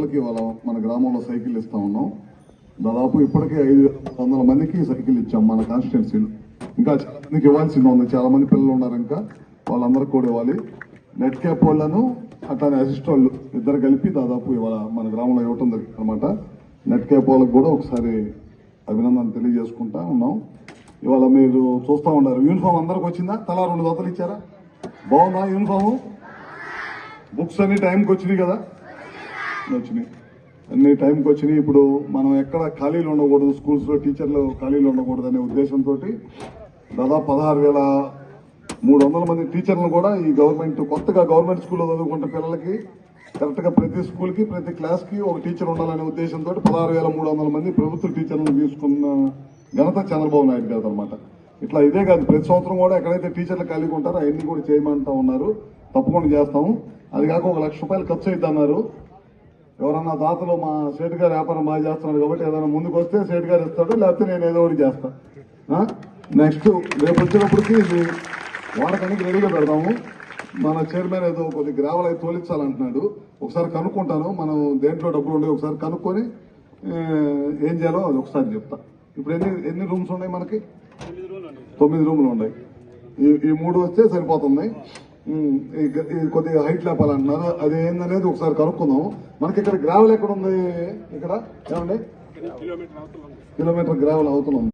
వాళ్ళ మన గ్రామంలో సైకిల్ ఇస్తా ఉన్నాం. దాదాపు ఇప్పటికే ఐదు వందల మందికి సైకిల్ ఇచ్చాం మన కాన్స్టిట్యున్సీలో ఇంకా చాలా మందికి ఇవ్వాల్సింది ఉంది. చాలా మంది పిల్లలు ఉన్నారు ఇంకా. వాళ్ళందరికీ కూడా ఇవ్వాలి. నెట్ క్యాప్ వాళ్ళను అట్లానే అసిస్ట్ వాళ్ళు ఇద్దరు కలిపి దాదాపు ఇవాళ మన గ్రామంలో ఇవ్వటం జరిగింది అనమాట నెట్ క్యాప్ వాళ్ళకి కూడా ఒకసారి అభినందన తెలియజేసుకుంటా ఉన్నాం. ఇవాళ మీరు చూస్తూ ఉన్నారు. యూనిఫామ్ అందరికి వచ్చిందా? తలా రెండు జతలు ఇచ్చారా? బాగుందా యూనిఫాము బుక్స్ అన్ని టైంకి వచ్చినాయి కదా. వచ్చినాయి. అన్ని టైంకి వచ్చినాయి. ఇప్పుడు మనం ఎక్కడ ఖాళీలు ఉండకూడదు స్కూల్స్లో టీచర్లు ఖాళీలు ఉండకూడదు అనే ఉద్దేశంతో దాదాపు పదహారు వేల మూడు వందల మంది టీచర్లను కూడా ఈ గవర్నమెంట్ కొత్తగా గవర్నమెంట్ స్కూల్లో చదువుకుంటే పిల్లలకి కరెక్ట్గా ప్రతి స్కూల్కి ప్రతి క్లాస్కి ఒక టీచర్ ఉండాలనే ఉద్దేశంతో పదహారు వేల మూడు వందల మంది ప్రభుత్వ టీచర్లను తీసుకున్న ఘనత చంద్రబాబు నాయుడు గారు అనమాట ఇట్లా ఇదే కాదు ప్రతి సంవత్సరం కూడా ఎక్కడైతే టీచర్లు ఖాళీగా ఉంటారో అవన్నీ కూడా చేయమంటా ఉన్నారు. తప్పకుండా చేస్తాము. అది కాక ఒక లక్ష రూపాయలు ఖర్చు అవుతున్నారు ఎవరన్నా దాతలు మా సేటు గారు వ్యాపారం బాగా చేస్తున్నారు కాబట్టి ఏదైనా ముందుకు వస్తే సేటు గారు ఇస్తాడు లేకపోతే నేను ఏదో ఒకటి చేస్తాను నెక్స్ట్ రేపు వచ్చినప్పటికి ఇది వాడకానికి రెడీగా పెడదాము. మన చైర్మన్ ఏదో కొద్ది గ్రావల్ అయితే తోలించాలంటున్నాడు. ఒకసారి కనుక్కుంటాను. మనం దేంట్లో డబ్బులు ఉండే ఒకసారి కనుక్కొని ఏం చేయాలో అది ఒకసారి చెప్తా. ఇప్పుడు ఎన్ని ఎన్ని రూమ్స్ ఉన్నాయి మనకి? తొమ్మిది రూములు ఉన్నాయి. ఈ ఈ మూడు వస్తే సరిపోతుంది. కొద్దిగా హైట్ లేపాలంటున్నారు అది ఏందనేది ఒకసారి కనుక్కుందాం మనకి ఇక్కడ గ్రావెల్ ఎక్కడ ఉంది ఇక్కడ? ఏమండి? కిలోమీటర్ గ్రావెల్ అవుతున్నాం.